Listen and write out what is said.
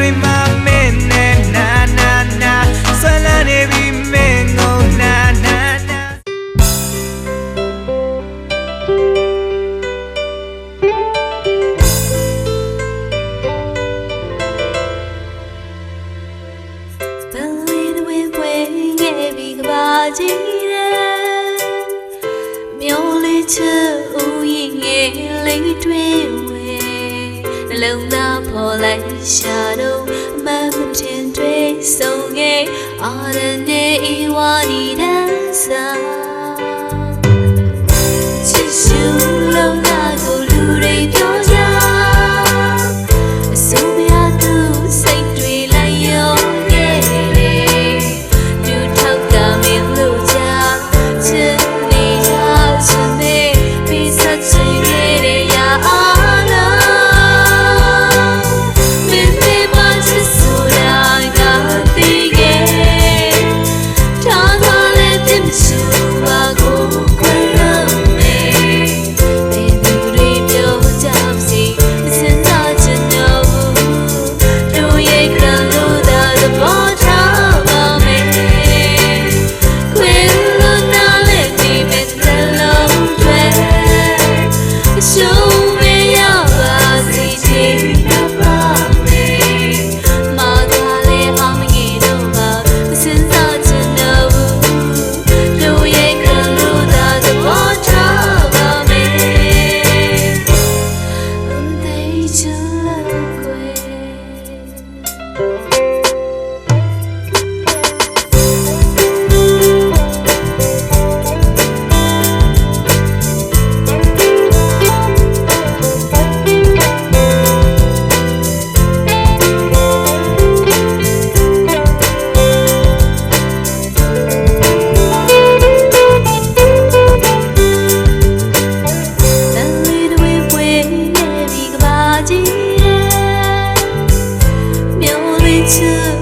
တွေမှာမင်းနဲ့နာနာနာဆွဲလာနေပြီမင်းကိုနာနာနာတလွေတွေဝဲငယ်ပြီးကဘာကြီးတဲ့မျိုးလေးချူရင်ငယ်လေးတွေ လုံသားပေါ်လိုက်ရှာတော့အမှန်မတင်တွေ့ဆုံးခဲ့အာရနေဝါနီတန်းစား to